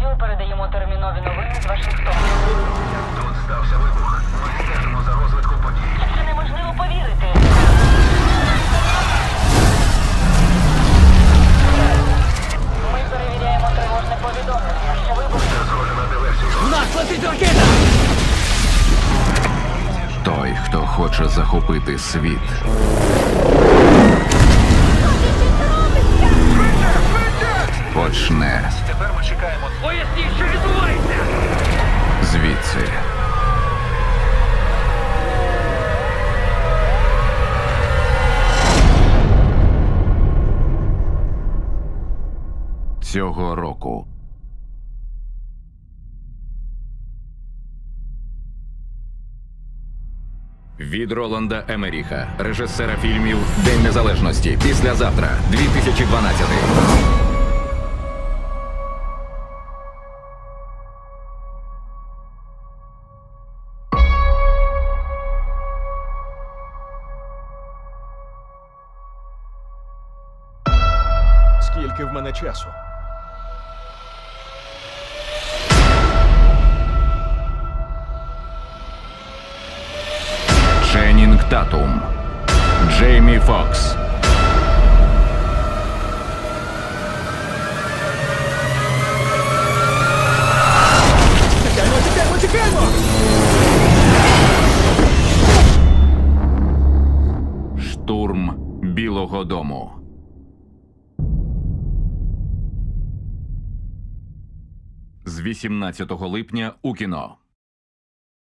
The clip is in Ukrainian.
Радіо передаємо термінові новини з Вашингтону. Тут стався вибух. Ми стежимо за розвитку подій. Це неможливо повірити. Ми перевіряємо тривожне повідомлення. Що вибух Це схоже диверсію. Нас ракета! Той, хто хоче захопити світ. Тепер ми чекаємо. Поясніть, що відбувається! звідси. Цього року від Роланда Емеріха, режисера фільмів День Незалежності. Післязавтра, 2012. Скільки в мене часу? Ченнінг Татум, Джеймі Фокс. Тікаємо, тікаємо, тікаємо! Штурм Білого Дому. З 18 липня у кіно.